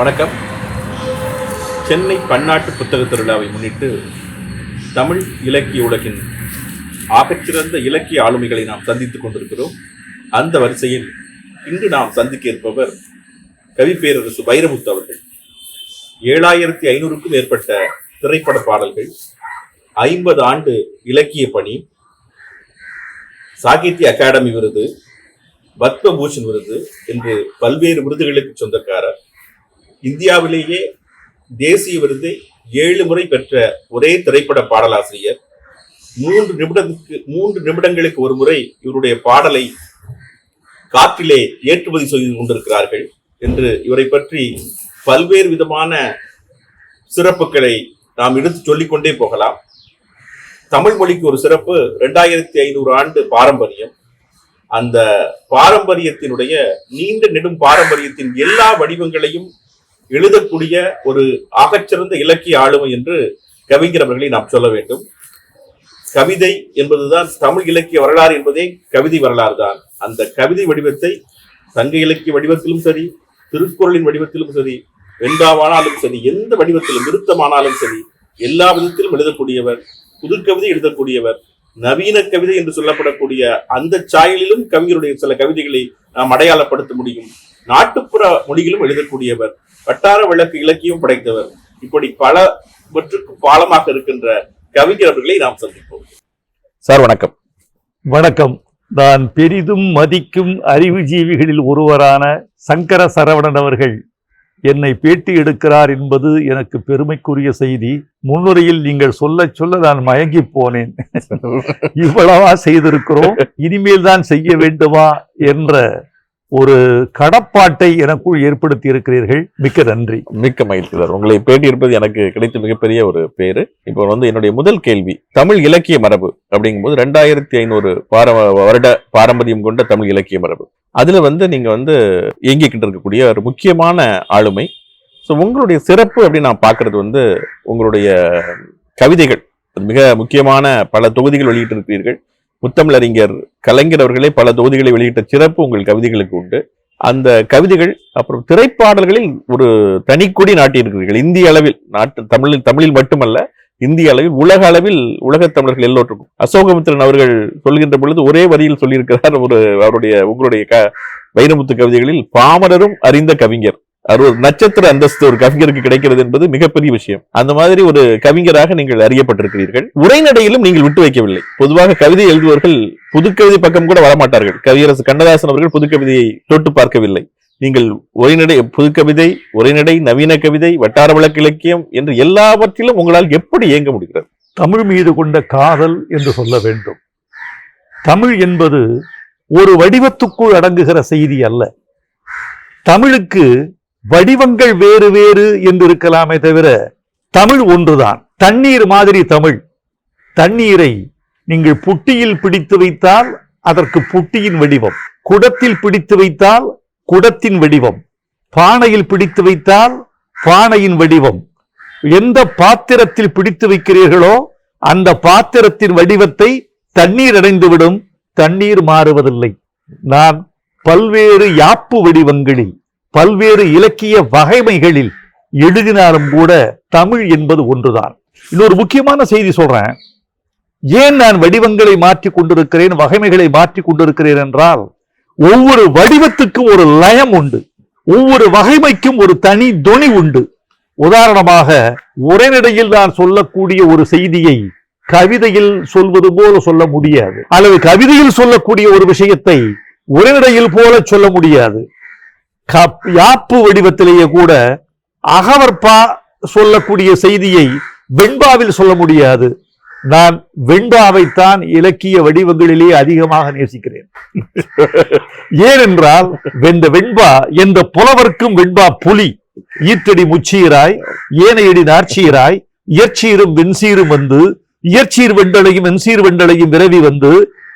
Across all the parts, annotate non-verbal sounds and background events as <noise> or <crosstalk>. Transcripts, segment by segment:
வணக்கம். சென்னை பன்னாட்டு புத்தக திருவிழாவை முன்னிட்டு தமிழ் இலக்கிய உலகின் ஆகச்சிறந்த இலக்கிய ஆளுமைகளை நாம் சந்தித்துக் கொண்டிருக்கிறோம். அந்த வரிசையில் இன்று நாம் சந்திக்க இருப்பவர் கவிப்பேரரசு வைரமுத்து அவர்கள். ஏழாயிரத்தி ஐநூறுக்கும் மேற்பட்ட திரைப்பட பாடல்கள் ஐம்பது ஆண்டு இலக்கிய பணி சாகித்ய அகாடமி விருது பத்மபூஷன் விருது என்று பல்வேறு விருதுகளுக்கு சொந்தக்காரர் இந்தியாவிலேயே தேசிய விருதை ஏழு முறை பெற்ற ஒரே திரைப்பட பாடலாசிரியர். மூன்று நிமிடத்துக்கு மூன்று நிமிடங்களுக்கு ஒரு முறை இவருடைய பாடலை காற்றிலே ஏற்றுமதி செய்து கொண்டிருக்கிறார்கள் என்று இவரை பற்றி பல்வேறு விதமான சிறப்புகளை நாம் எடுத்து சொல்லிக்கொண்டே போகலாம். தமிழ் மொழிக்கு ஒரு சிறப்பு ரெண்டாயிரத்தி ஐநூறு ஆண்டு பாரம்பரியம். அந்த பாரம்பரியத்தினுடைய நீண்ட நெடும் பாரம்பரியத்தின் எல்லா வடிவங்களையும் எழுதக்கூடிய ஒரு ஆகச்சிறந்த இலக்கிய ஆளுமை என்று கவிஞர் அவர்களை நாம் சொல்ல வேண்டும். கவிதை என்பதுதான் தமிழ் இலக்கிய வரலாறு என்பதே கவிதை வரலாறு தான். அந்த கவிதை வடிவத்தை சங்க இலக்கிய வடிவத்திலும் சரி திருக்குறளின் வடிவத்திலும் சரி வெண்பாவானாலும் சரி எந்த வடிவத்திலும் விருத்தமானாலும் சரி எல்லா விதத்திலும் எழுதக்கூடியவர் புதுக்கவிதை எழுதக்கூடியவர் நவீன கவிதை என்று சொல்லப்படக்கூடிய அந்த சாயலிலும் கவிஞருடைய சில கவிதைகளை நாம் அடையாளப்படுத்த முடியும். நாட்டுப்புற மொழியிலும் எழுதக்கூடியவர் வட்டார விளக்கு இலக்கியம் படைத்தவர். இப்படி பலவற்றுக்கு பாலமாக இருக்கின்ற கவிஞர் அவர்களை நாம் சந்திப்போம். சார் வணக்கம். வணக்கம். நான் பெரிதும் மதிக்கும் அறிவுஜீவிகளில் ஒருவரான சங்கர சரவணன் அவர்கள் என்னை பேட்டி எடுக்கிறார் என்பது எனக்கு பெருமைக்குரிய செய்தி. முன்னுரையில் நீங்கள் சொல்ல சொல்ல நான் மயங்கி போனேன். <laughs> இவ்வளவா செய்திருக்கிறோம். இனிமேல் தான் செய்ய வேண்டுமா என்ற ஒரு கடப்பாட்டை எனக்குள் ஏற்படுத்தி இருக்கிறீர்கள் மிக்க நன்றி. மிக்க மகிழ்ச்சி சார். உங்களை பேட்டி இருப்பது எனக்கு கிடைத்த மிகப்பெரிய ஒரு பேரு. இப்போ வந்து என்னுடைய முதல் கேள்வி தமிழ் இலக்கிய மரபு அப்படிங்கும்போது ரெண்டாயிரத்தி ஐநூறு பார வருட பாரம்பரியம் கொண்ட தமிழ் இலக்கிய மரபு. அதுல வந்து நீங்க வந்து இயங்கிக்கிட்டு இருக்கக்கூடிய ஒரு முக்கியமான ஆளுமை. ஸோ உங்களுடைய சிறப்பு அப்படின்னு நான் பார்க்கறது வந்து உங்களுடைய கவிதைகள். அது மிக முக்கியமான பல தொகுதிகள் வெளியிட்டிருக்கிறீர்கள். முத்தமிழறிஞர் கலைஞர் அவர்களே பல தொகுதிகளை வெளியிட்ட சிறப்பு உங்கள் கவிதைகளுக்கு உண்டு. அந்த கவிதைகள் அப்புறம் திரைப்பாடல்களில் ஒரு தனிக்கொடி நாட்டியிருக்கிறீர்கள். இந்திய அளவில் நாட்டு தமிழில் தமிழில் மட்டுமல்ல இந்திய அளவில் உலக அளவில் உலகத் தமிழர்கள் எல்லோருக்கும். அசோகமித்திரன் அவர்கள் சொல்கின்ற பொழுது ஒரே வரியில் சொல்லியிருக்கிறார் ஒரு அவருடைய உங்களுடைய க வைரமுத்து கவிதைகளில் பாமரரும் அறிந்த கவிஞர். ஒரு நட்சத்திர அந்தஸ்து ஒரு கவிஞருக்கு கிடைக்கிறது என்பது மிகப்பெரிய விஷயம். அந்த மாதிரி ஒரு கவிஞராக நீங்கள் அறியப்பட்டிருக்கிறீர்கள். உரைநடையிலும் நீங்கள் விட்டு வைக்கவில்லை. பொதுவாக கவிதை எழுதுவர்கள் புதுக்கவிதை பக்கம் கூட வரமாட்டார்கள். கவியரசு கண்ணதாசன் அவர்கள் புதுக்கவிதையை தொட்டு பார்க்கவில்லை. நீங்கள் உரைநடை புதுக்கவிதை உரைநடை நவீன கவிதை வட்டார வழக்கு இலக்கியம் என்று எல்லாவற்றிலும் உங்களால் எப்படி இயங்க முடிகிறது? தமிழ் மீது கொண்ட காதல் என்று சொல்ல வேண்டும். தமிழ் என்பது ஒரு வடிவத்துக்குள் அடங்குகிற செய்தி அல்ல. தமிழுக்கு வடிவங்கள் வேறு வேறு என்று இருக்கலாமே தவிர தமிழ் ஒன்றுதான். தண்ணீர் மாதிரி தமிழ். தண்ணீரை நீங்கள் புட்டியில் பிடித்து வைத்தால் அதற்கு புட்டியின் வடிவம். குடத்தில் பிடித்து வைத்தால் குடத்தின் வடிவம். பானையில் பிடித்து வைத்தால் பானையின் வடிவம். எந்த பாத்திரத்தில் பிடித்து வைக்கிறீர்களோ அந்த பாத்திரத்தின் வடிவத்தை தண்ணீர் அடைந்துவிடும். தண்ணீர் மாறுவதில்லை. நான் பல்வேறு யாப்பு வடிவங்களில் பல்வேறு இலக்கிய வகைமைகளில் எழுதினாலும் கூட தமிழ் என்பது ஒன்றுதான். இன்னொரு முக்கியமான செய்தி சொல்றேன். ஏன் நான் வடிவங்களை மாற்றிக் கொண்டிருக்கிறேன் வகைமைகளை மாற்றிக் கொண்டிருக்கிறேன் என்றால் ஒவ்வொரு வடிவத்துக்கும் ஒரு லயம் உண்டு. ஒவ்வொரு வகைமைக்கும் ஒரு தனி தொனி உண்டு. உதாரணமாக உரைநடையில் நான் சொல்லக்கூடிய ஒரு செய்தியை கவிதையில் சொல்வது போல சொல்ல முடியாது. அல்லது கவிதையில் சொல்லக்கூடிய ஒரு விஷயத்தை உரைநடையில் போல சொல்ல முடியாது. யாப்பு வடிவத்திலேயே கூட அகவற்பா சொல்லக்கூடிய செய்தியை வெண்பாவில் சொல்ல முடியாது. நான் வெண்பாவைத்தான் இலக்கிய வடிவங்களிலே அதிகமாக நேசிக்கிறேன். ஏனென்றால் வெந்த வெண்பா எந்த புலவர்க்கும் வெண்பா புலி. ஈற்றடி முச்சீராய் ஏனையடி நார்ச்சீராய் இயற்சீரும் வெண்சீரும் வந்து இயற்சீர் வெண்டலையும் வெண்சீர் வெண்டலையும் விரவி வந்து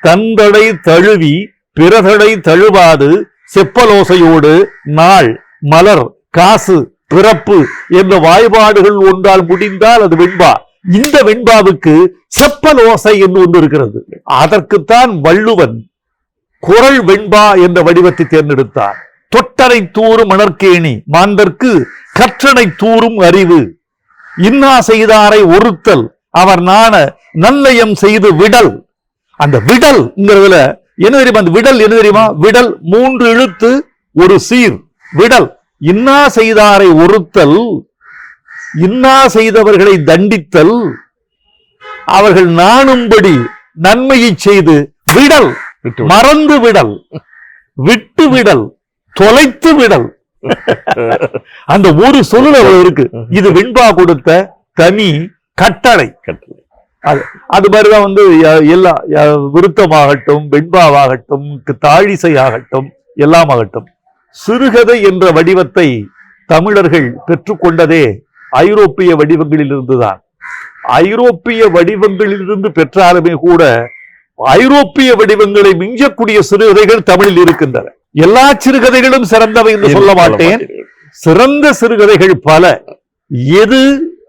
தந்தடை தழுவி பிறதடை தழுவாது செப்பலோசையோடு நாள் மலர் காசு பிறப்பு என்ற வாய்பாடுகள் ஒன்றால் முடிந்தால் அது வெண்பா. இந்த வெண்பாவுக்கு செப்பல் ஓசை என்று ஒன்று இருக்கிறது. அதற்குத்தான் வள்ளுவன் குரல் வெண்பா என்ற வடிவத்தை தேர்ந்தெடுத்தார். தொட்டனை தூறும் மணற்கேணி மாந்தர்க்கு கற்றனை தூறும் அறிவு. இன்னா செய்தாரை ஒருத்தல் அவர் நாண நல்லயம் செய்து விடல். அந்த விடல்ங்கிறதுல என்ன தெரியுமா? அந்த விடல் என்ன தெரியுமா? விடல் மூன்று இழுத்து ஒரு சீர். விடல். இன்னா செய்தாரை ஒருத்தல் இன்னா செய்தவர்களை தண்டித்தல் அவர்கள் நாணும்படி நன்மையை செய்து விடல். மறந்து விடல். விட்டு விடல். தொலைத்து விடல். அந்த ஒரு சொல்லுல இருக்கு. இது வெண்பா கொடுத்த தனி கட்டளை. கட்டளை. அது மாதிரிதான் வந்து எல்லா விருத்தமாகட்டும் வெண்பாவாகட்டும் தாழிசை ஆகட்டும் எல்லாம் ஆகட்டும் சிறுகதை என்ற வடிவத்தை தமிழர்கள் பெற்றுக்கொண்டதே ஐரோப்பிய வடிவங்களில் இருந்துதான் ஐரோப்பிய வடிவங்களிலிருந்து பெற்றாலுமே கூட ஐரோப்பிய வடிவங்களை மிஞ்சக்கூடிய சிறுகதைகள் தமிழில் இருக்கின்றன. எல்லா சிறுகதைகளும் சிறந்தவை என்று சொல்ல மாட்டேன். சிறந்த சிறுகதைகள் பல. எது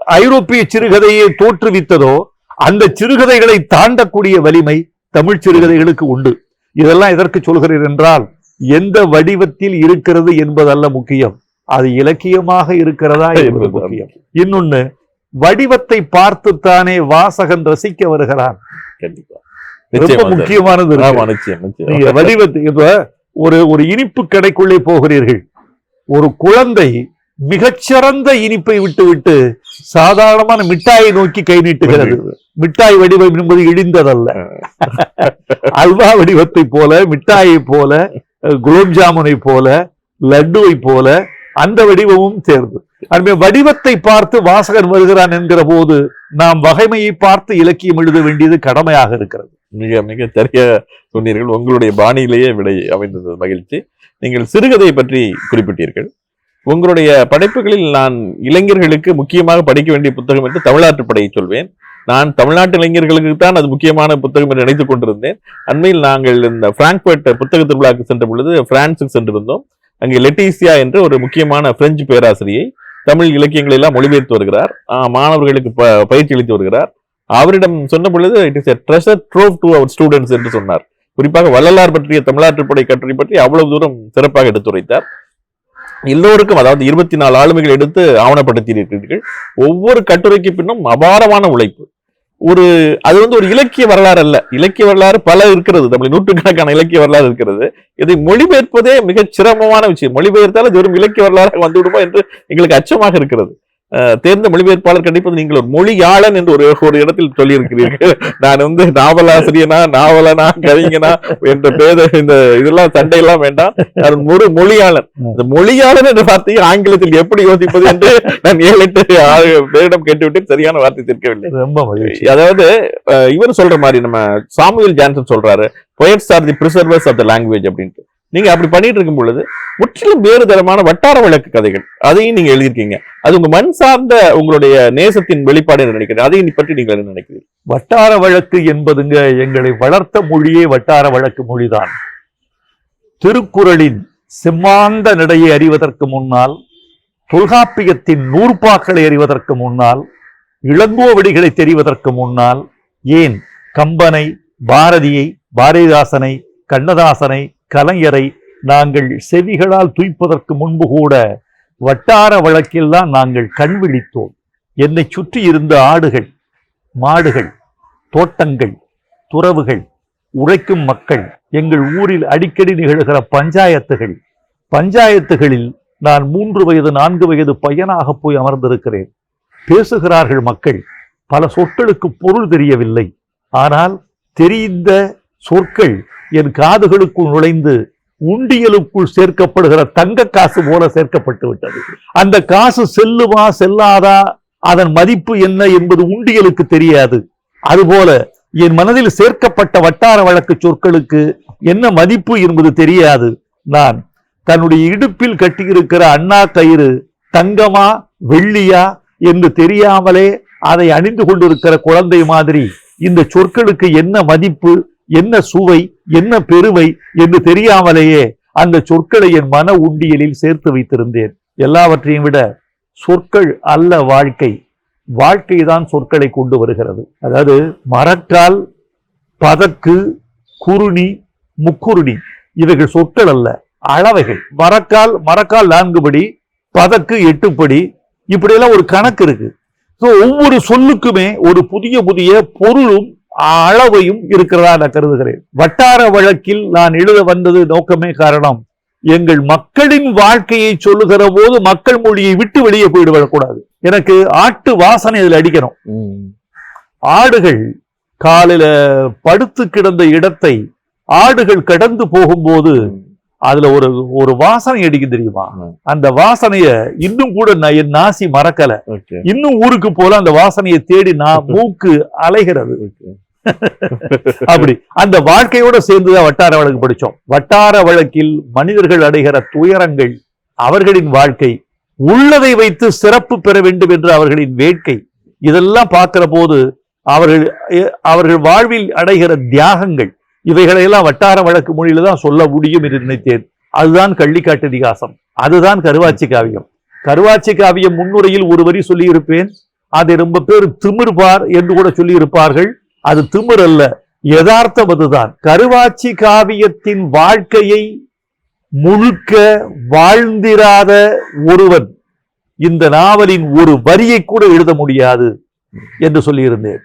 ஐரோப்பிய சிறுகதையை தோற்றுவித்ததோ அந்த சிறுகதைகளை தாண்டக்கூடிய வலிமை தமிழ் சிறுகதைகளுக்கு உண்டு. இதெல்லாம் எதற்கு சொல்கிறேன் என்றால் எந்த வடிவத்தில் இருக்கிறது என்பதல்ல முக்கியம். அது இலக்கியமாக இருக்கிறதா என்பது முக்கியம். இன்னொன்னு வடிவத்தை பார்த்துத்தானே வாசகன் ரசிக்க வருகிறான். ரொம்ப. முக்கியமானது நீங்க வடிவத்தை இப்ப ஒரு ஒரு இனிப்பு கடைக்குள்ளே போகிறீர்கள். ஒரு குழந்தை மிகச்சிறந்த இனிப்பை விட்டுவிட்டு சாதாரணமான மிட்டாயை நோக்கி கை நீட்டுகிறது. மிட்டாய் வடிவம் என்பது இடிந்ததல்ல அல்வா வடிவத்தை போல மிட்டாயை போல குலோப் ஜாமுனை போல லட்டுவை போல அந்த வடிவமும் சேர்ந்து. அதுமே வடிவத்தை பார்த்து வாசகன் வருகிறான் என்கிற போது நாம் வகைமையை பார்த்து இலக்கியம் எழுத வேண்டியது கடமையாக இருக்கிறது. மிக மிக தெரிய சொன்னீர்கள். உங்களுடைய பாணியிலேயே விடை அமைந்தது. மகிழ்ச்சி. நீங்கள் சிறுகதை பற்றி குறிப்பிட்டீர்கள். உங்களுடைய படைப்புகளில் நான் இளைஞர்களுக்கு முக்கியமாக படிக்க வேண்டிய புத்தகம் என்று தமிழ்நாட்டு படையை சொல்வேன். நான் தமிழ்நாட்டு இளைஞர்களுக்கு தான் அது முக்கியமான புத்தகம் என்று நினைத்துக் கொண்டிருந்தேன். அண்மையில் நாங்கள் இந்த பிராங்க்பர்ட் புத்தக திருவிழாவுக்கு சென்ற பொழுது பிரான்சுக்கு சென்றிருந்தோம். அங்கே லெட்டீசியா என்று ஒரு முக்கியமான பிரெஞ்சு பேராசிரியை தமிழ் இலக்கியங்களை எல்லாம் மொழிபெயர்த்து வருகிறார். மாணவர்களுக்கு ப- பயிற்சி அளித்து வருகிறார். அவரிடம் சொன்ன பொழுது it is a treasure trove to our students என்று சொன்னார். குறிப்பாக வள்ளலார் பற்றிய தமிழ்நாட்டுப்படை கட்டுரை பற்றி அவ்வளவு தூரம் சிறப்பாக எடுத்துரைத்தார். எல்லோருக்கும் அதாவது இருபத்தி நாலு ஆளுமைகள் எடுத்து ஆவணப்படுத்தி இருக்கிறீர்கள் ஒவ்வொரு கட்டுரைக்கு பின்னும் அபாரமான உழைப்பு. ஒரு அது வந்து ஒரு இலக்கிய வரலாறு அல்ல. இலக்கிய வரலாறு பல இருக்கிறது. தமிழ் நூற்றுக்கணக்கான இலக்கிய வரலாறு இருக்கிறது. இதை மொழிபெயர்ப்பதே மிகச் சிரமமான விஷயம். மொழிபெயர்த்தால் அது வெறும் இலக்கிய வரலாறாக வந்துவிடுமோ என்று எங்களுக்கு அச்சமாக இருக்கிறது. தேர்ந்த மொழிபெயர்ப்பாளர் கண்டிப்பது நீங்கள் ஒரு மொழியாளன் என்று ஒரு ஒரு இடத்தில் சொல்லியிருக்கிறீர்கள். <laughs> நான் வந்து நாவலாசிரியனா நாவலனா கவிஞனா என்ற பேத இந்த இதெல்லாம் சண்டையெல்லாம் வேண்டாம். நான் ஒரு மொழியாளன். இந்த மொழியாளன் என்ற வார்த்தையை ஆங்கிலத்தில் எப்படி யோசிப்பது என்று நான் ஏழு எட்டு பேரிடம் கேட்டுவிட்டேன் சரியான வார்த்தை தீர்க்கவில்லை. ரொம்ப மகிழ்ச்சி. அதாவது இவர் சொல்ற மாதிரி நம்ம சாமுவேல் ஜான்சன் சொல்றாரு poets are the preservers of the language அப்படின்ட்டு. நீங்க அப்படி பண்ணிட்டு இருக்கும் பொழுது முற்றிலும் வேறு தரமான வட்டார வழக்கு கதைகள். அதையும் நீங்க எழுதியிருக்கீங்க. அது உங்க மண் சார்ந்த உங்களுடைய நேசத்தின் வெளிப்பாடு என்று நினைக்கிறேன். அதையும் பற்றி நீங்கள் என்ன நினைக்கிறீங்க வட்டார வழக்கு என்பதுங்க எங்களை வளர்த்த மொழியே வட்டார வழக்கு மொழிதான். திருக்குறளின் செம்மாந்த நடையை அறிவதற்கு முன்னால் தொல்காப்பியத்தின் நூற்பாக்களை அறிவதற்கு முன்னால் இளங்கோவடிகளை தெரிவதற்கு முன்னால் ஏன் கம்பனை பாரதியை பாரதிதாசனை கண்ணதாசனை கலைஞரை நாங்கள் செவிகளால் துய்ப்பதற்கு முன்பு கூட வட்டார வழக்கில்தான் நாங்கள் கண் விழித்தோம். என்னை சுற்றி இருந்த ஆடுகள் மாடுகள் தோட்டங்கள் துறவுகள் உழைக்கும் மக்கள் எங்கள் ஊரில் அடிக்கடி நிகழ்கிற பஞ்சாயத்துகள் பஞ்சாயத்துகளில் நான் மூன்று வயது நான்கு வயது பையனாக போய் அமர்ந்திருக்கிறேன். பேசுகிறார்கள் மக்கள் பல சொற்களுக்கு பொருள் தெரியவில்லை. ஆனால் தெரிந்த சொற்கள் என் காதுகளுக்குள் நுழைந்து உண்டியலுக்குள் சேர்க்கப்படுகிற தங்க காசு போல சேர்க்கப்பட்டு விட்டது. அந்த காசு செல்லுமா செல்லாதா அதன் மதிப்பு என்ன என்பது உண்டியலுக்கு தெரியாது. அதுபோல என் மனதில் சேர்க்கப்பட்ட வட்டார வழக்கு சொற்களுக்கு என்ன மதிப்பு என்பது தெரியாது. நான் தன்னுடைய இடுப்பில் கட்டியிருக்கிற அண்ணா கயிறு தங்கமா வெள்ளியா என்று தெரியாமலே அதை அணிந்து கொண்டிருக்கிற குழந்தை மாதிரி இந்த சொற்களுக்கு என்ன மதிப்பு என்ன சுவை என்ன பெருமை என்று தெரியாமலேயே அந்த சொற்களை என் மன உண்டியலில் சேர்த்து வைத்திருந்தேன். எல்லாவற்றையும் விட சொற்கள் அல்ல வாழ்க்கை. வாழ்க்கை தான் சொற்களை கொண்டு வருகிறது. அதாவது மரக்கால் பதக்கு குருணி முக்குருணி இவைகள் சொற்கள் அல்ல அளவைகள். மரக்கால் மரக்கால் நான்கு படி பதக்கு எட்டு படி இப்படியெல்லாம் ஒரு கணக்கு இருக்கு. ஸோ ஒவ்வொரு சொல்லுக்குமே ஒரு புதிய புதிய பொருளும் அளவையும் இருக்கிறதா நான் கருதுகிறேன். வட்டார வழக்கில் நான் எழுத வந்தது நோக்கமே காரணம் எங்கள் மக்களின் வாழ்க்கையை சொல்லுகிற போது மக்கள் மொழியை விட்டு வெளியே போயிடுவிடக்கூடாது எனக்கு ஆட்டு வாசனை அதில் அடிக்கணும். ஆடுகள் காலில படுத்து கிடந்த இடத்தை ஆடுகள் கடந்து போகும்போது அதுல ஒரு ஒரு வாசனை அடிக்கும் தெரியுமா. அந்த வாசனைய இன்னும் கூட நான் என் நாசி மறக்கல. இன்னும் ஊருக்கு போல அந்த வாசனையை தேடி நான் <laughs> மூக்கு அலைகிறது. <laughs> அப்படி. அந்த வாழ்க்கையோட சேர்ந்துதான் வட்டார வழக்கு படிச்சோம். வட்டார வழக்கில் மனிதர்கள் அடைகிற துயரங்கள் அவர்களின் வாழ்க்கை உள்ளதை வைத்து சிறப்பு பெற வேண்டும் என்று அவர்களின் வேட்கை இதெல்லாம் பார்க்கிற போது அவர்கள் அவர்கள் வாழ்வில் அடைகிற தியாகங்கள் இவைகளையெல்லாம் வட்டார வழக்கு மொழியில தான் சொல்ல முடியும் என்று நினைத்தேன். அதுதான் கள்ளிக்காட்டு இதிகாசம். அதுதான் கருவாச்சி காவியம். கருவாச்சி காவியம் முன்னுரையில் ஒரு வரி சொல்லியிருப்பேன். அதை ரொம்ப பேர் திமிர்பார் என்று கூட சொல்லியிருப்பார்கள். அது திமிர் அல்ல. யதார்த்தம் அதுதான். கருவாச்சி காவியத்தின் வாழ்க்கையை முழுக்க வாழ்ந்திராத ஒருவன் இந்த நாவலின் ஒரு வரியை கூட எழுத முடியாது என்று சொல்லியிருந்தேன்.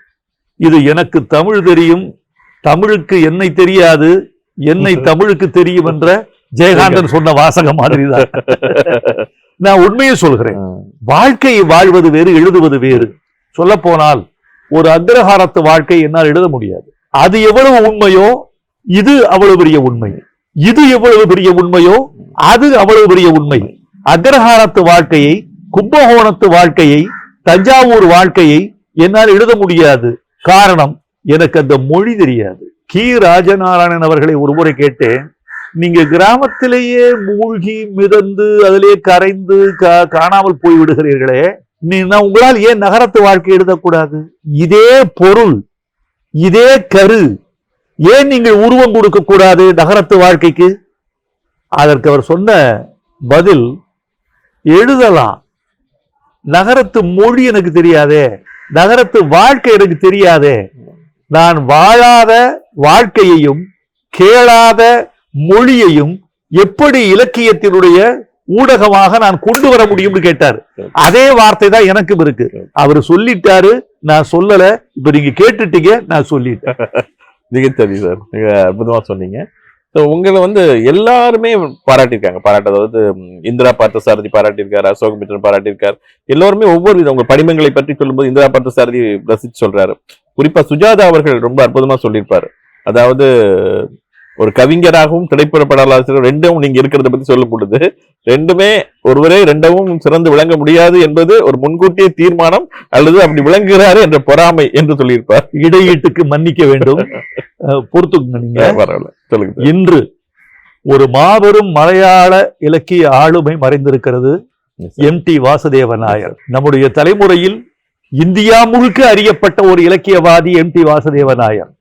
இது எனக்கு தமிழ் தெரியும். தமிழுக்கு என்னை தெரியாது. என்னை <laughs> தமிழுக்கு தெரியும் என்ற ஜெயகாந்தன் சொன்ன வாசகம் மாதிரிதான். <laughs> நான் உண்மையை சொல்கிறேன். வாழ்க்கையை வாழ்வது வேறு எழுதுவது வேறு. சொல்ல போனால் ஒரு அக்ரஹாரத்து வாழ்க்கை என்னால் எழுத முடியாது. அது எவ்வளவு உண்மையோ இது அவ்வளவு பெரிய உண்மை. இது எவ்வளவு பெரிய உண்மையோ அது அவ்வளவு பெரிய உண்மை. அக்ரஹாரத்து வாழ்க்கையை கும்பகோணத்து வாழ்க்கையை தஞ்சாவூர் வாழ்க்கையை என்னால் எழுத முடியாது. காரணம் எனக்கு அந்த மொழி தெரியாது. கி. ராஜநாராயணன் அவர்களை ஒருமுறை கேட்டேன். நீங்க கிராமத்திலேயே மூழ்கி மிதந்து அதிலே கரைந்து கா- காணாமல் போய் விடுகிறீர்களே உங்களால் ஏன் நகரத்து வாழ்க்கை எழுதக்கூடாது? இதே பொருள் இதே கரு. ஏன் நீங்கள் உருவம் கொடுக்க கூடாது நகரத்து வாழ்க்கைக்கு? அதற்கு அவர் சொன்ன பதில் எழுதலாம். நகரத்து மொழி எனக்கு தெரியாதே. நகரத்து வாழ்க்கை எனக்கு தெரியாதே. நான் வாழாத வாழ்க்கையையும் கேளாத மொழியையும் எப்படி இலக்கியத்தினுடைய ஊடகமாக நான் கொண்டு வர முடியும்னு கேட்டார். அதே வார்த்தை தான் எனக்கும் இருக்கு. அவர் சொல்லிட்டாரு நான் சொல்லல. இப்ப நீங்க கேட்டுட்டீங்க நான் சொல்லிட்டேன். மிகச்சரி சார் மிக அற்புதமா சொன்னீங்க. ஸோ உங்களை வந்து எல்லாருமே பாராட்டியிருக்காங்க. பாராட்டு அதாவது இந்திரா பார்த்த சாரதி பாராட்டியிருக்காரு அசோக் மித்ரன் பாராட்டியிருக்காரு. எல்லோருமே ஒவ்வொரு வித உங்க படிமங்களை பற்றி சொல்லும்போது இந்திரா பார்த்த சாரதி ரசித்து சொல்றாரு. குறிப்பா சுஜாதா அவர்கள் ரொம்ப அற்புதமா சொல்லியிருப்பாரு. அதாவது ஒரு கவிஞராகவும் திரைப்பட பாடலாசிரியர் ரெண்டும் நீங்க இருக்கிறத பத்தி சொல்லும் பொழுது ரெண்டுமே ஒருவரே ரெண்டவும் சிறந்து விளங்க முடியாது என்பது ஒரு முன்கூட்டிய தீர்மானம் அல்லது அப்படி விளங்குகிறாரு என்ற பொறாமை என்று சொல்லியிருப்பார். இடையீட்டுக்கு மன்னிக்க வேண்டும். <laughs> பொறுத்துக்குங்க நீங்க. பரவாயில்ல. சொல்லுங்க. இன்று ஒரு மாபெரும் மலையாள இலக்கிய ஆளுமை மறைந்திருக்கிறது. M T Vasudeva Nair. நம்முடைய தலைமுறையில் இந்தியா முழுக்க அறியப்பட்ட ஒரு இலக்கியவாதி எம் டி வாசுதேவ நாயர்.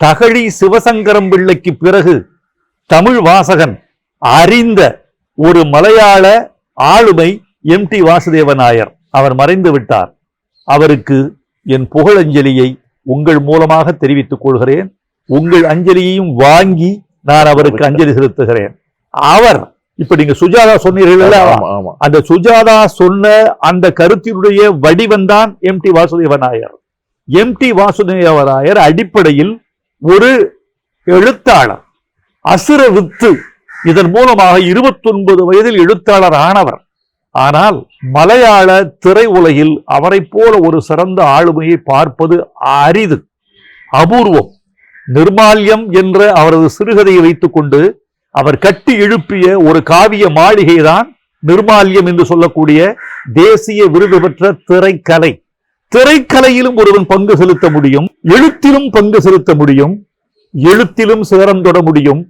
தகழி சிவசங்கரம் பிள்ளைக்கு பிறகு தமிழ் வாசகன் அறிந்த ஒரு மலையாள ஆளுமை எம் டி வாசுதேவ நாயர். அவர் மறைந்து விட்டார். அவருக்கு என் புகழஞ்சலியை உங்கள் மூலமாக தெரிவித்துக் கொள்கிறேன். உங்கள் அஞ்சலியையும் வாங்கி நான் அவருக்கு அஞ்சலி செலுத்துகிறேன். அவர் இப்ப நீங்க சுஜாதா சொன்னீர்கள் அந்த சுஜாதா சொன்ன அந்த கருத்தினுடைய வடிவம்தான் M T Vasudeva Nair. M T Vasudeva Nair அடிப்படையில் ஒரு எழுத்தாளர் அசுர வித்து இதன் மூலமாக 29 வயதில் எழுத்தாளர் ஆனவர். ஆனால் மலையாள திரை உலகில் அவரைப் போல ஒரு சிறந்த ஆளுமையை பார்ப்பது அரிது அபூர்வம். நிர்மால்யம் என்ற அவரது சிறுகதையை வைத்துக்கொண்டு அவர் கட்டி எழுப்பிய ஒரு காவிய மாளிகை தான் நிர்மால்யம் என்று சொல்லக்கூடிய தேசிய விருது பெற்ற திரைக்கலை. திரைக்கலையிலும் ஒருவன் பங்கு செலுத்த முடியும் எழுத்திலும் பங்கு செலுத்த முடியும் எழுத்திலும் சிகரம் தொட முடியும்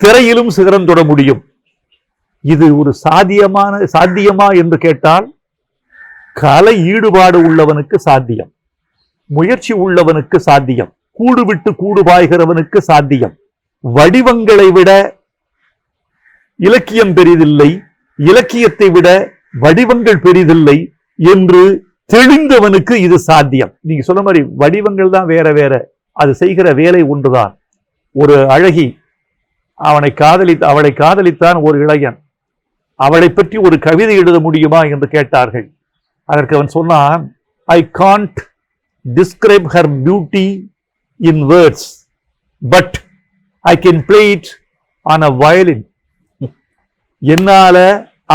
திரையிலும் சிகரம் தொட முடியும். இது ஒரு சாத்தியமான சாத்தியமா என்று கேட்டால் கலை ஈடுபாடு உள்ளவனுக்கு சாத்தியம் முயற்சி உள்ளவனுக்கு சாத்தியம் கூடு விட்டு கூடு பாய்கிறவனுக்கு சாத்தியம். வடிவங்களை விட இலக்கியம் பெரிதில்லை இலக்கியத்தை விட வடிவங்கள் பெரிதில்லை என்று தெளிந்தவனுக்கு இது சாத்தியம். நீங்க சொன்ன மாதிரி வடிவங்கள் தான் வேற வேற. அது செய்கிற வேலை ஒன்றுதான். ஒரு அழகி அவனை காதலி அவளை காதலித்தான் ஒரு இளைஞன். அவளை பற்றி ஒரு கவிதை எழுத முடியுமா என்று கேட்டார்கள். அதற்கு அவன் சொன்னான் I can't describe her beauty in words but I can play it on a violin என்னால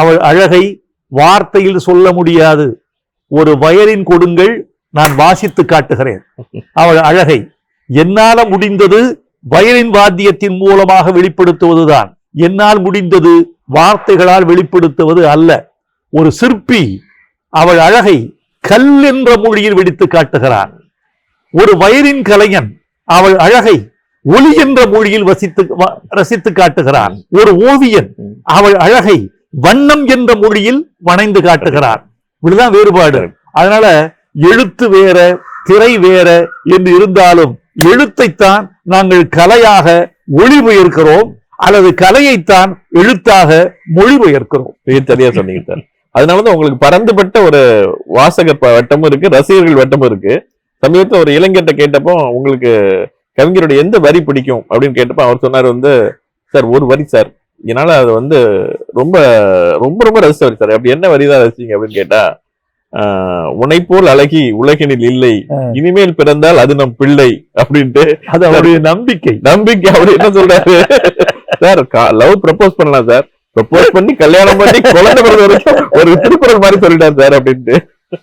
அவள் அழகை வார்த்தையில் சொல்ல முடியாது. ஒரு வயலின் கொடுங்கள் நான் வாசித்து காட்டுகிறேன். அவள் அழகை என்னால முடிந்தது வயலின் வாத்தியத்தின் மூலமாக வெளிப்படுத்துவதுதான். என்னால் முடிந்தது வார்த்தைகளால் வெளிப்படுத்துவது அல்ல. ஒரு சிற்பி அவள் அழகை கல் என்ற மொழியில் வெடித்து காட்டுகிறான். ஒரு வயலின் கலைஞன் அவள் அழகை ஒளி என்ற மொழியில் வசித்து ரசித்து காட்டுகிறான். ஒரு ஓவியன் அவள் அழகை வண்ணம் என்ற மொழியில் வணைந்து காட்டுகிறான். இப்படிதான் வேறுபாடு. அதனால எழுத்து வேற திரை வேற என்று இருந்தாலும் எழுத்தைத்தான் நாங்கள் கலையாக ஒளிபெயர்க்கிறோம். அல்லது கலையைத்தான் எழுத்தாக மொழிபெயர்க்கிறோம். மிக சரியா சொன்னீங்க சார். அதனாலதான் உங்களுக்கு பறந்துபட்ட ஒரு வாசக ப- வட்டமும் இருக்கு ரசிகர்கள் வட்டமும் இருக்கு. சமீபத்தில் ஒரு இளைஞர்கிட்ட கேட்டப்போ உங்களுக்கு கவிஞருடைய எந்த வரி பிடிக்கும் அப்படின்னு கேட்டப்போ அவர் சொன்னார் வந்து சார் ஒரு வரி சார். என்னால அது வந்து ரொம்ப ரொம்ப ரொம்ப ரசிச்ச வரி சார். அப்படி என்ன வரி தான் ரசிச்சீங்க அப்படின்னு கேட்டா ஆஹ், உன்னைப்போல் அழகி உலகினில் இல்லை. இனிமேல் பிறந்தால் அது நம் பிள்ளை அப்படின்ட்டு அது அவருடைய நம்பிக்கை. நம்பிக்கை. அவர் என்ன சொல்றாரு? சார் லவ் ப்ரப்போஸ் பண்ணலாம் சார். ப்ரப்போஸ் பண்ணி கல்யாணம் பண்ணி குழந்தை பிறந்த வரைக்கும் ஒரு திருக்குறள் மாதிரி சொல்லிட்டார் சார் அப்படின்ட்டு.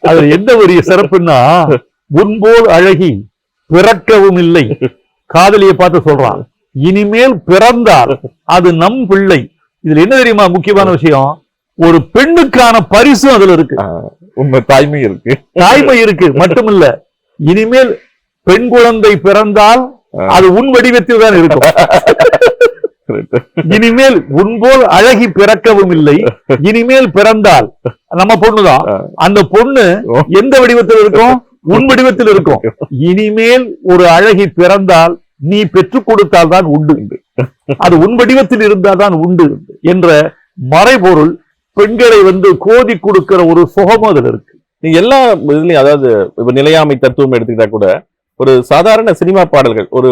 அது எந்த ஒரு சிறப்புன்னா முன்போல் அழகி பிறக்கவும் இல்லை. காதலியை பார்த்து சொல்றான். இனிமேல் பிறந்தால் அது நம் பிள்ளை. இதுல என்ன தெரியுமா முக்கியமான விஷயம்? ஒரு பெண்ணுக்கான பரிசும் அதுல இருக்கு. உண்மை தாய்மை இருக்கு. தாய்மை இருக்கு மட்டுமில்ல. இனிமேல் பெண் குழந்தை பிறந்தால் அது உன் வடிவத்தில் தான் இருக்கும். இனிமேல் உன்போல் அழகி பிறக்கவும் இல்லை. இனிமேல் பிறந்தால் நம்ம பொண்ணுதான் அந்த பொண்ணு. எந்த வடிவத்தில் இருக்கும்? உன் வடிவத்தில் இருக்கும். இனிமேல் ஒரு அழகி பிறந்தால் நீ பெற்றுக் கொடுத்தால் தான் உண்டு அது உன் வடிவத்தில் இருந்தால் தான் உண்டு என்ற மறைபொருள் பெண்களை வந்து கோதி கொடுக்கிற ஒரு சுகமும் அதில் இருக்கு. நீங்க எல்லா இதுலயும் அதாவது இப்ப நிலையாமை தத்துவம் எடுத்துக்கிட்டா கூட ஒரு சாதாரண சினிமா பாடல்கள் ஒரு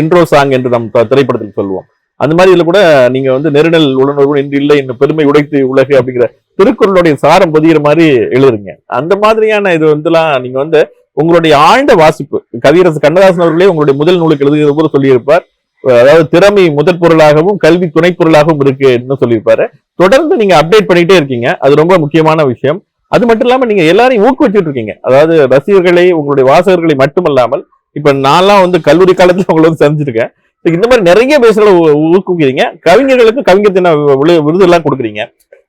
இன்ட்ரோ சாங் என்று நம் திரைப்படத்தில் சொல்லுவோம். அந்த மாதிரி இதுல கூட நீங்க வந்து நெருநல் உணர்வு இன்று இல்லை இந்த பெருமை உடைத்து உலகு அப்படிங்கிற திருக்குறளுடைய சாரம் பதிகிற மாதிரி எழுதுறீங்க. அந்த மாதிரியான இது வந்துலாம் நீங்க வந்து உங்களுடைய ஆழ்ந்த வாசிப்பு கவியரசு கண்ணதாசன் அவர்களே உங்களுடைய முதல் நூலுக்கு எழுதுகிற போது சொல்லியிருப்பார். அதாவது திறமை முதற் பொருளாகவும் கல்வி துணை பொருளாகவும் இருக்குன்னு சொல்லியிருப்பாரு. தொடர்ந்து நீங்க அப்டேட் பண்ணிட்டே இருக்கீங்க. அது ரொம்ப முக்கியமான விஷயம். அது மட்டும் இல்லாம நீங்க எல்லாரையும் ஊக்குவிச்சுட்டு இருக்கீங்க. அதாவது ரசிகர்களை உங்களுடைய வாசகர்களை மட்டுமல்லாமல் இப்ப நான்லாம் வந்து கல்லூரி காலத்துல உங்களை வந்து சந்திச்சிருக்கேன். இந்த மாதிரி நிறைய பேசுகிற ஊக்குவிக்கிறீங்க. கவிஞர்களுக்கு கவிஞர் தின விருது எல்லாம் கொடுக்குறீங்க.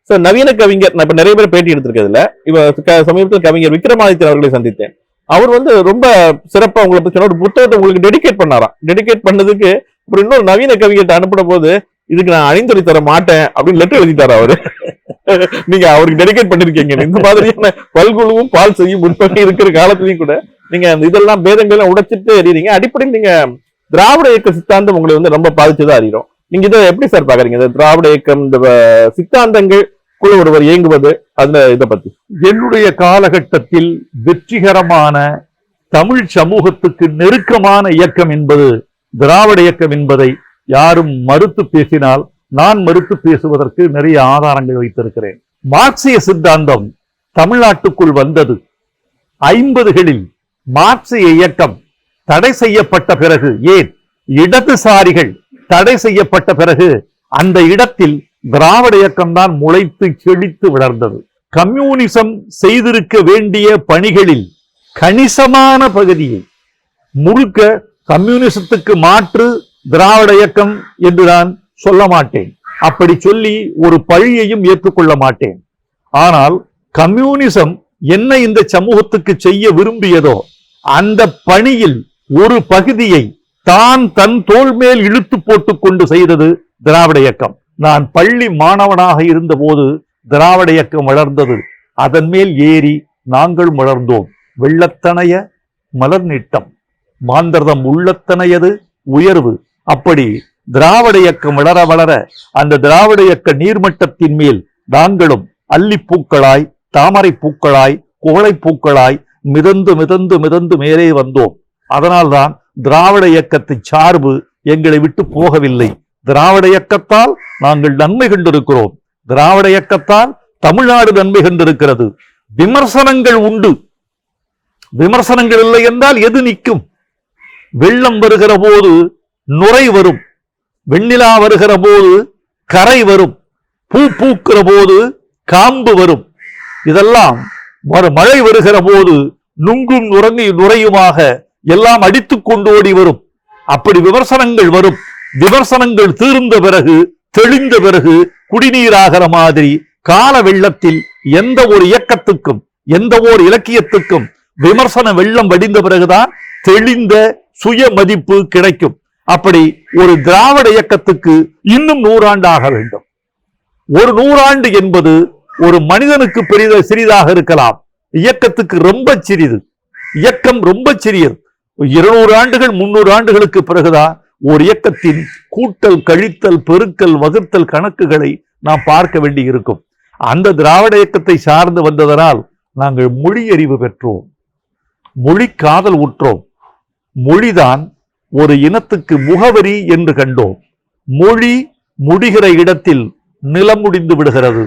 சோ நவீன கவிஞர் நான் இப்ப நிறைய பேர் பேட்டி எடுத்திருக்கிறதுல இப்ப சமீபத்தில் கவிஞர் விக்ரமாதித்யன் அவர்களை சந்தித்தேன். அவர் வந்து ரொம்ப சிறப்பாக உங்களை பற்றி சொன்ன ஒரு புத்தகத்தை உங்களுக்கு டெடிகேட் பண்ணாராம். டெடிகேட் பண்ணதுக்கு அப்புறம் இன்னொரு நவீன கவிஞர்கிட்ட அனுப்பின போது இதுக்கு நான் அணிந்துரை தர மாட்டேன் அப்படின்னு லெட்டர் எழுதிட்டாரு அவரு. <laughs> நீங்க அவருக்கு டெடிகேட் பண்ணிருக்கீங்க. இந்த மாதிரியான பல்குழுவும் பால் செய்யும் முற்பகை இருக்கிற காலத்துலயும் கூட நீங்க அந்த இதெல்லாம் பேதங்கள்லாம் உடைச்சிட்டு எறியறீங்க. அடிப்படையில் நீங்க திராவிட இயக்க சித்தாந்தம் உங்களை வந்து ரொம்ப பாதிச்சதா அறிகிறோம். நீங்க இதை எப்படி சார் பாக்குறீங்க? இந்த திராவிட இயக்கம் இந்த சித்தாந்தங்கள் குழு ஒருவர் இயங்குவது அதுல இதை பத்தி. என்னுடைய காலகட்டத்தில் வெற்றிகரமான தமிழ் சமூகத்துக்கு நெருக்கமான இயக்கம் என்பது திராவிட இயக்கம் என்பதை யாரும் மறுத்து பேசினால் நான் மறுத்து பேசுவதற்கு நிறைய ஆதாரங்கள் வைத்திருக்கிறேன். மார்க்சிய சித்தாந்தம் தமிழ்நாட்டுக்குள் வந்தது. ஐம்பதுகளில் மார்க்சிய இயக்கம் தடை செய்யப்பட்ட பிறகு ஏன்? இடதுசாரிகள் தடை செய்யப்பட்ட பிறகு அந்த இடத்தில் திராவிட இயக்கம்தான் முளைத்து செழித்து வளர்ந்தது. கம்யூனிசம் செய்திருக்க வேண்டிய பணிகளில் கணிசமான பகுதியை முழுக்க கம்யூனிசத்துக்கு மாற்று திராவிட இயக்கம் என்று நான் சொல்ல மாட்டேன். அப்படி சொல்லி ஒரு பழியையும் ஏற்றுக்கொள்ள மாட்டேன். ஆனால் கம்யூனிசம் என்ன இந்த சமூகத்துக்கு செய்ய விரும்பியதோ அந்த பணியில் ஒரு பகுதியை தான் தன் தோல் மேல் இழுத்து போட்டுக்கொண்டு செய்தது திராவிட இயக்கம். நான் பள்ளி மாணவனாக இருந்தபோது திராவிட இயக்கம் வளர்ந்தது. அதன் மேல் ஏறி நாங்களும் வளர்ந்தோம் வெள்ளத்தனைய மலர் நீட்டம். மாந்தர்தம் உள்ளத்தனையது உயர்வு. அப்படி திராவிட இயக்கம் வளர வளர அந்த திராவிட இயக்க நீர்மட்டத்தின் மேல் நாங்களும் அல்லிப்பூக்களாய் தாமரை பூக்களாய் குவளை பூக்களாய் மிதந்து மிதந்து மிதந்து மேலே வந்தோம். அதனால்தான் திராவிட இயக்கத்தின் சார்பு எங்களை விட்டு போகவில்லை. திராவிட இயக்கத்தால் நாங்கள் நன்மை கண்டிருக்கிறோம். திராவிட இயக்கத்தால் தமிழ்நாடு நன்மை கண்டிருக்கிறது. விமர்சனங்கள் உண்டு. விமர்சனங்கள் இல்லை என்றால் எது நிற்கும்? வெள்ளம் வருகிற போது நுரை வரும். வெண்ணிலா வருகிற போது கரை வரும். பூ பூக்கிற போது காம்பு வரும். இதெல்லாம் மழை வருகிற போது நுங்கும் நுரங்கி நுரையுமாக எல்லாம் அடித்துக் கொண்டு ஓடி வரும். அப்படி விமர்சனங்கள் வரும். விமர்சனங்கள் தீர்ந்த பிறகு தெளிந்த பிறகு குடிநீராகிற மாதிரி கால வெள்ளத்தில் எந்த ஒரு இயக்கத்துக்கும் எந்த ஒரு இலக்கியத்துக்கும் விமர்சன வெள்ளம் வடிந்த பிறகுதான் தெளிந்த சுய மதிப்பு கிடைக்கும். அப்படி ஒரு திராவிட இயக்கத்துக்கு இன்னும் நூறாண்டு ஆக வேண்டும். ஒரு நூறாண்டு என்பது ஒரு மனிதனுக்கு பெரித சிறிதாக இருக்கலாம். இயக்கத்துக்கு ரொம்ப சிறிது. இயக்கம் ரொம்ப சிறியது. இருநூறு ஆண்டுகள் முன்னூறு ஆண்டுகளுக்கு பிறகுதான் ஒரு இயக்கத்தின் கூட்டல் கழித்தல் பெருக்கல் வகுத்தல் கணக்குகளை நாம் பார்க்க வேண்டி இருக்கும் அந்த திராவிட இயக்கத்தை சார்ந்து வந்ததனால் நாங்கள் மொழி அறிவு பெற்றோம். மொழி காதல் உற்றோம். மொழிதான் ஒரு இனத்துக்கு முகவரி என்று கண்டோம். மொழி முடிகிற இடத்தில் நிலம் முடிந்து விடுகிறது.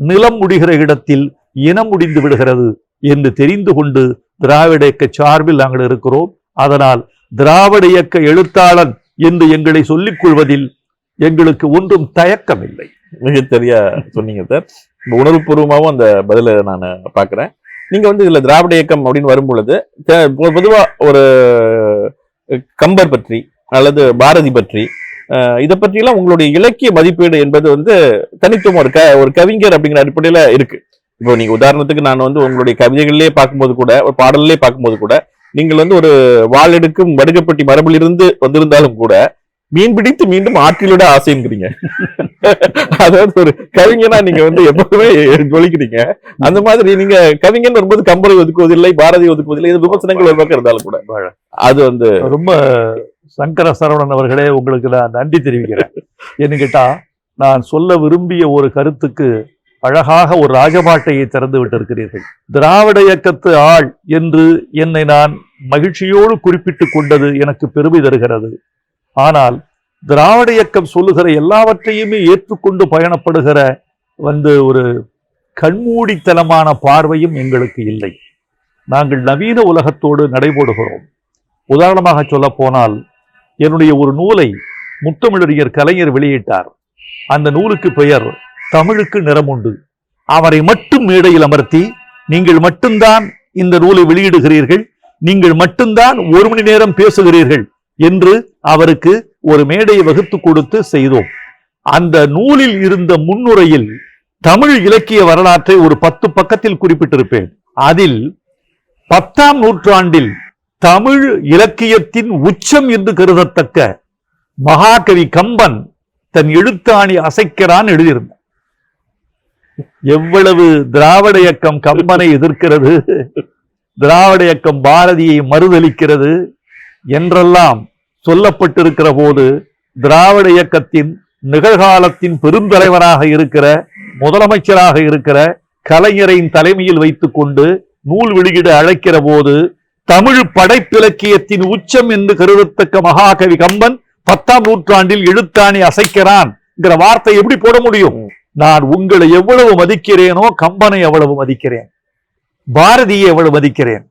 நிலம் முடிகிற இடத்தில் இனம் முடிந்து விடுகிறது என்று தெரிந்து கொண்டு திராவிட இயக்க சார்பில் நாங்கள் இருக்கிறோம். அதனால் திராவிட இயக்க எழுத்தாளன் என்று எங்களை சொல்லிக் கொள்வதில் எங்களுக்கு ஒன்றும் தயக்கமில்லை. மிகச் சரியா சொன்னீங்க சார். ரொம்ப உணர்வுபூர்வமாவும் அந்த பதிலை நான் பார்க்குறேன். நீங்கள் வந்து இதில் திராவிட இயக்கம் அப்படின்னு வரும்பொழுது பொதுவாக ஒரு கம்பர் பற்றி அல்லது பாரதி பற்றி இதை பற்றியெல்லாம் உங்களுடைய இலக்கிய மதிப்பீடு என்பது வந்து தனித்துவம் ஒரு க ஒரு கவிஞர் அப்படிங்கிற அடிப்படையில் இருக்கு. இப்போ நீங்கள் உதாரணத்துக்கு நான் வந்து உங்களுடைய கவிதைகள்லேயே பார்க்கும்போது கூட ஒரு பாடல்லே பார்க்கும்போது கூட நீங்கள் வந்து ஒரு வாளெடுக்கும் வடுகப்பட்டி மரபிலிருந்து வந்திருந்தாலும் கூட மீன் பிடித்து மீண்டும் ஆற்றிலிட ஆசைங்கிறீங்க. அதாவது ஒரு கவிஞனா நீங்க வந்து எப்பவுமே ஜொலிக்கிறீங்க அந்த மாதிரி நீங்க கவிஞன் வரும்போது கம்பரை ஒதுக்குவதில்லை பாரதி ஒதுக்குவதில்லை இது விமர்சனங்கள் ஒரு பக்கம் இருந்தாலும் கூட. அது வந்து ரொம்ப சங்கர சரவணன் அவர்களே உங்களுக்கு நான் நன்றி தெரிவிக்கிறேன். என்ன கேட்டா நான் சொல்ல விரும்பிய ஒரு கருத்துக்கு அழகாக ஒரு ராஜபாட்டையை திறந்து விட்டிருக்கிறீர்கள். திராவிட இயக்கத்து ஆள் என்று என்னை நான் மகிழ்ச்சியோடு குறிப்பிட்டுக் கொண்டது எனக்கு பெருமை தருகிறது. ஆனால் திராவிட இயக்கம் சொல்லுகிற எல்லாவற்றையுமே ஏற்றுக்கொண்டு பயணப்படுகிற வந்து ஒரு கண்மூடித்தனமான பார்வையும் எங்களுக்கு இல்லை. நாங்கள் நவீன உலகத்தோடு நடைபோடுகிறோம். உதாரணமாக சொல்ல போனால் என்னுடைய ஒரு நூலை முத்தமிழறிஞர் கலைஞர் வெளியிட்டார். அந்த நூலுக்கு பெயர் தமிழுக்கு நிறம் உண்டு. அவரை மட்டும் மேடையில் அமர்த்தி நீங்கள் மட்டும்தான் இந்த நூலை வெளியிடுகிறீர்கள் நீங்கள் மட்டும்தான் ஒரு மணி நேரம் பேசுகிறீர்கள் என்று அவருக்கு ஒரு மேடையை வகுத்து கொடுத்து செய்தோம். அந்த நூலில் இருந்த முன்னுரையில் தமிழ் இலக்கிய வரலாற்றை ஒரு பத்து பக்கத்தில் குறிப்பிட்டிருப்பேன். அதில் பத்தாம் நூற்றாண்டில் தமிழ் இலக்கியத்தின் உச்சம் என்று கருதத்தக்க மகாகவி கம்பன் தன் எழுத்தாணி அசைக்கிறான் எழுதியிருந்தார் எவ்வளவு திராவிட இயக்கம் கம்பனை எதிர்க்கிறது திராவிட இயக்கம் பாரதியை மறுதலிக்கிறது என்றெல்லாம் சொல்லப்பட்டிருக்கிற போது திராவிட இயக்கத்தின் நிகழ்காலத்தின் பெருந்தலைவராக இருக்கிற முதலமைச்சராக இருக்கிற கலைஞரின் தலைமையில் வைத்துக் கொண்டு நூல் வெளியிட அழைக்கிற போது தமிழ் படைப்பிலக்கியத்தின் உச்சம் என்று கருதத்தக்க மகாகவி கம்பன் பத்தாம் நூற்றாண்டில் எழுத்தாணி அசைக்கிறான் என்கிற வார்த்தை எப்படி போட முடியும்? நான் உங்களை எவ்வளவு மதிக்கிறேனோ கம்பனை எவ்வளவு மதிக்கிறேன். பாரதியை எவ்வளவு மதிக்கிறேன்.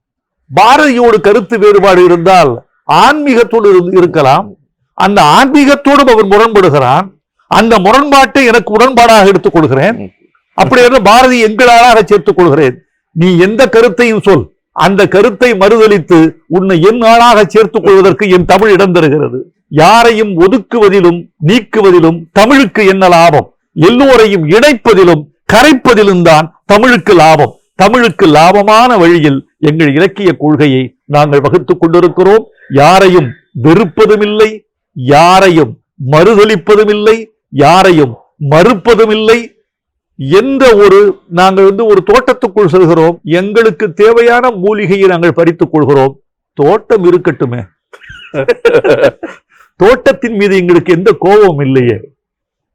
பாரதியோடு கருத்து வேறுபாடு இருந்தால் ஆன்மீகத்தோடு இருக்கலாம். அந்த ஆன்மீகத்தோடும் அவர் முரண்படுகிறான். அந்த முரண்பாட்டை எனக்கு உடன்பாடாக எடுத்துக் கொள்கிறேன். அப்படி என்று பாரதி எங்களாலாக சேர்த்துக் கொள்கிறேன். நீ எந்த கருத்தையும் சொல். அந்த கருத்தை மறுதலித்து உன்னை என் ஆளாக சேர்த்துக் கொள்வதற்கு என் தமிழ் இடம் தருகிறது. யாரையும் ஒதுக்குவதிலும் நீக்குவதிலும் தமிழுக்கு என்ன லாபம்? எல்லோரையும் இணைப்பதிலும் கரைப்பதிலும் தான் தமிழுக்கு லாபம். தமிழுக்கு லாபமான வழியில் எங்கள் இலக்கிய கொள்கையை நாங்கள் வகுத்துக் கொண்டிருக்கிறோம். யாரையும் வெறுப்பதும் இல்லை யாரையும் மறுதலிப்பதும் இல்லை யாரையும் மறுப்பதும் இல்லை எந்த ஒரு நாங்கள் வந்து ஒரு தோட்டத்துக்குள் செல்கிறோம். எங்களுக்கு தேவையான மூலிகையை நாங்கள் பறித்துக் கொள்கிறோம். தோட்டம் இருக்கட்டுமே. <laughs> தோட்டத்தின் மீது எங்களுக்கு எந்த கோபமும் இல்லையே.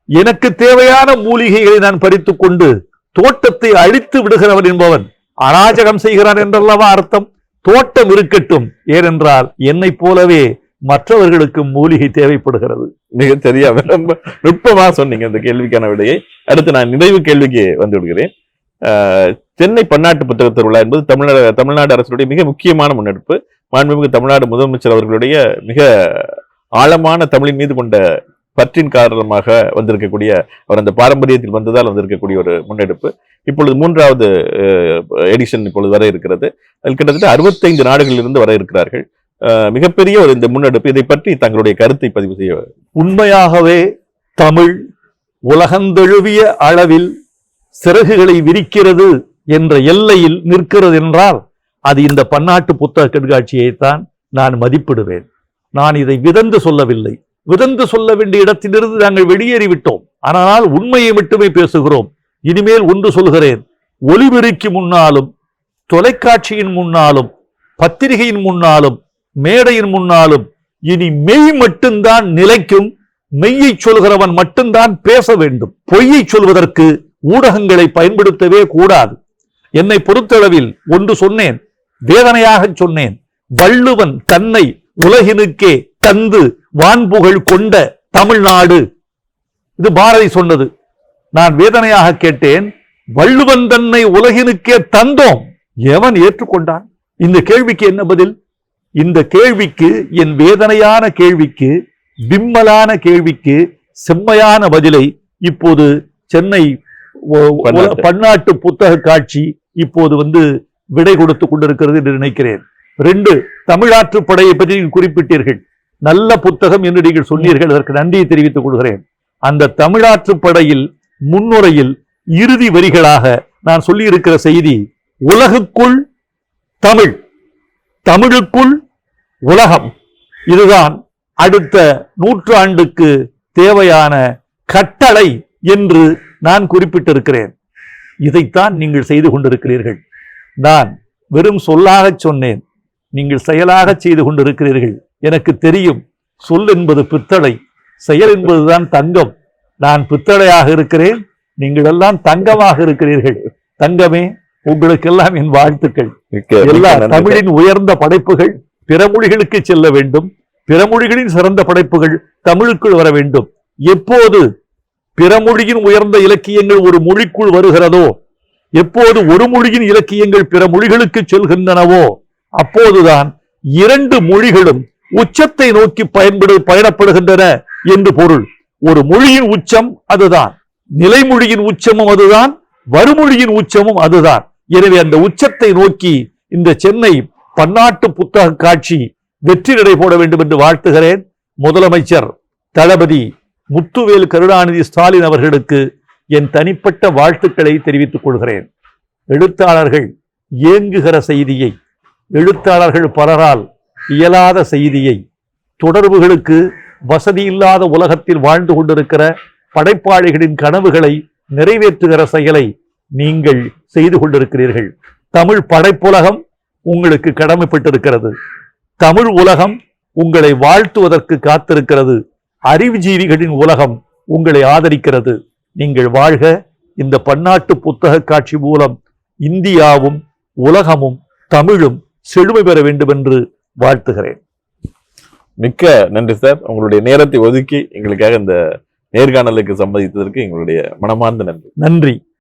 எனக்கு தேவையான மூலிகைகளை நான் பறித்துக் கொண்டு தோட்டத்தை அழித்து விடுகிறவன் என்பவன் அராஜகம் செய்கிறான் என்றல்லவா அர்த்தம்? தோட்டம் இருக்கட்டும். ஏனென்றால் என்னைப் போலவே மற்றவர்களுக்கு மூலிகை தேவைப்படுகிறது. மிக சரியா ரொம்ப நுட்பமா சொன்னீங்க இந்த கேள்விக்கான விடையை. அடுத்து நான் நிறைவு கேள்விக்கு வந்து விடுகிறேன் ஆஹ், சென்னை பன்னாட்டு புத்தக திருவிழா என்பது தமிழ்நாடு தமிழ்நாடு அரசுடைய மிக முக்கியமான முன்னெடுப்பு. மாண்புமிகு தமிழ்நாடு முதலமைச்சர் அவர்களுடைய மிக ஆழமான தமிழின் மீது கொண்ட பற்றின் காரணமாக வந்திருக்கக்கூடிய அவர் அந்த பாரம்பரியத்தில் வந்ததால் வந்திருக்கக்கூடிய ஒரு முன்னெடுப்பு. இப்பொழுது மூன்றாவது எடிஷன் இப்பொழுது வர இருக்கிறது. அதில் கிட்டத்தட்ட அறுபத்தைந்து நாடுகளிலிருந்து வர இருக்கிறார்கள். மிகப்பெரிய ஒரு இந்த முன்னெடுப்பு. இதை பற்றி தங்களுடைய கருத்தை பதிவு செய்ய உண்மையாகவே தமிழ் உலகந்தழுவிய அளவில் சிறகுகளை விரிக்கிறது என்ற எல்லையில் நிற்கிறது என்றால் அது இந்த பன்னாட்டு புத்தக கண்காட்சியைத்தான் நான் மதிப்பிடுவேன். நான் இதை விதந்து சொல்லவில்லை. விதந்து சொல்ல வேண்டிய இடத்திலிருந்து நாங்கள் வெளியேறிவிட்டோம். ஆனால் உண்மையை மட்டுமே பேசுகிறோம். இனிமேல் ஒன்று சொல்கிறேன். ஒளிபெருக்கி முன்னாலும் தொலைக்காட்சியின் முன்னாலும் பத்திரிகையின் முன்னாலும் மேடையின் முன்னாலும் இனி மெய் மட்டும்தான் நிலைக்கும் மெய்யை சொல்கிறவன் மட்டும்தான் பேச வேண்டும். பொய்யை சொல்வதற்கு ஊடகங்களை பயன்படுத்தவே கூடாது. என்னை பொறுத்தளவில் ஒன்று சொன்னேன் வேதனையாக சொன்னேன். வள்ளுவன் தன்னை உலகினுக்கே தந்து வான்புகழ் கொண்ட தமிழ்நாடு. இது பாரதி சொன்னது. நான் வேதனையாக கேட்டேன் வள்ளுவன் தன்னை உலகினுக்கே தந்தோம் எவன் ஏற்றுக்கொண்டான்? இந்த கேள்விக்கு என்ன பதில்? இந்த கேள்விக்கு என் வேதனையான கேள்விக்கு விம்மலான கேள்விக்கு செம்மையான பதிலை இப்போது சென்னை பன்னாட்டு. புத்தக காட்சி இப்போது வந்து விடை கொடுத்து கொண்டிருக்கிறது என்று நினைக்கிறேன். ரெண்டு தமிழாற்று படையை பற்றி குறிப்பிட்டீர்கள். நல்ல புத்தகம் என்று நீங்கள் சொன்னீர்கள் அதற்கு நன்றியை தெரிவித்துக் கொள்கிறேன். அந்த தமிழாற்று படையில் முன்னுரையில் இறுதி வரிகளாக நான் சொல்லியிருக்கிற செய்தி உலகுக்குள் தமிழ் தமிழுக்குள் உலகம். இதுதான் அடுத்த நூற்றாண்டுக்கு தேவையான கட்டளை என்று நான் குறிப்பிட்டிருக்கிறேன். இதைத்தான் நீங்கள் செய்து கொண்டிருக்கிறீர்கள். நான் வெறும் சொல்லாகச் சொன்னேன் நீங்கள் செயலாக செய்து கொண்டிருக்கிறீர்கள். எனக்கு தெரியும். சொல் என்பது பித்தளை செயல் என்பதுதான் தங்கம். நான் பித்தளையாக இருக்கிறேன் நீங்கள் எல்லாம் தங்கமாக இருக்கிறீர்கள். தங்கமே உங்களுக்கெல்லாம் என் வாழ்த்துக்கள். எல்லா. தமிழின் உயர்ந்த படைப்புகள் பிற மொழிகளுக்கு செல்ல வேண்டும். பிற மொழிகளின் சிறந்த படைப்புகள் தமிழுக்குள் வர வேண்டும். எப்போது பிற மொழியின் உயர்ந்த இலக்கியங்கள் ஒரு மொழிக்குள் வருகிறதோ எப்போது ஒரு மொழியின் இலக்கியங்கள் பிற மொழிகளுக்கு செல்கின்றனவோ அப்போதுதான் இரண்டு மொழிகளும் உச்சத்தை நோக்கி பயன்படு பயணப்படுகின்றன என்று பொருள். ஒரு மொழியின் உச்சம் அதுதான். நிலைமொழியின் உச்சமும் அதுதான். வறுமொழியின் உச்சமும் அதுதான். எனவே அந்த உச்சத்தை நோக்கி இந்த சென்னை பன்னாட்டு புத்தக காட்சி வெற்றி நடை போட வேண்டும் என்று வாழ்த்துகிறேன். முதலமைச்சர் தளபதி முத்துவேல் கருணாநிதி ஸ்டாலின் அவர்களுக்கு என் தனிப்பட்ட வாழ்த்துக்களை தெரிவித்துக் கொள்கிறேன். எழுத்தாளர்கள் ஏங்குகிற செய்தியை எழுத்தாளர்கள் பலரால் இயலாத செய்தியை தொடர்புகளுக்கு வசதி இல்லாத உலகத்தில் வாழ்ந்து கொண்டிருக்கிற படைப்பாளிகளின் கனவுகளை நிறைவேற்றுகிற செயலை நீங்கள் செய்து கொண்டிருக்கிறீர்கள். தமிழ் படைப்புலகம் உங்களுக்கு கடமைப்பட்டிருக்கிறது. தமிழ் உலகம் உங்களை வாழ்த்துவதற்கு காத்திருக்கிறது. அறிவுஜீவிகளின் உலகம் உங்களை ஆதரிக்கிறது. நீங்கள் வாழ்க. இந்த பன்னாட்டு புத்தக காட்சி மூலம் இந்தியாவும் உலகமும் தமிழும் செழுமை பெற வேண்டும் என்று வாழ்த்துகிறேன். மிக்க நன்றி சார் உங்களுடைய நேரத்தை ஒதுக்கி எங்களுக்காக இந்த நேர்காணலுக்கு சம்மதித்ததற்கு எங்களுடைய மனமார்ந்த நன்றி. நன்றி.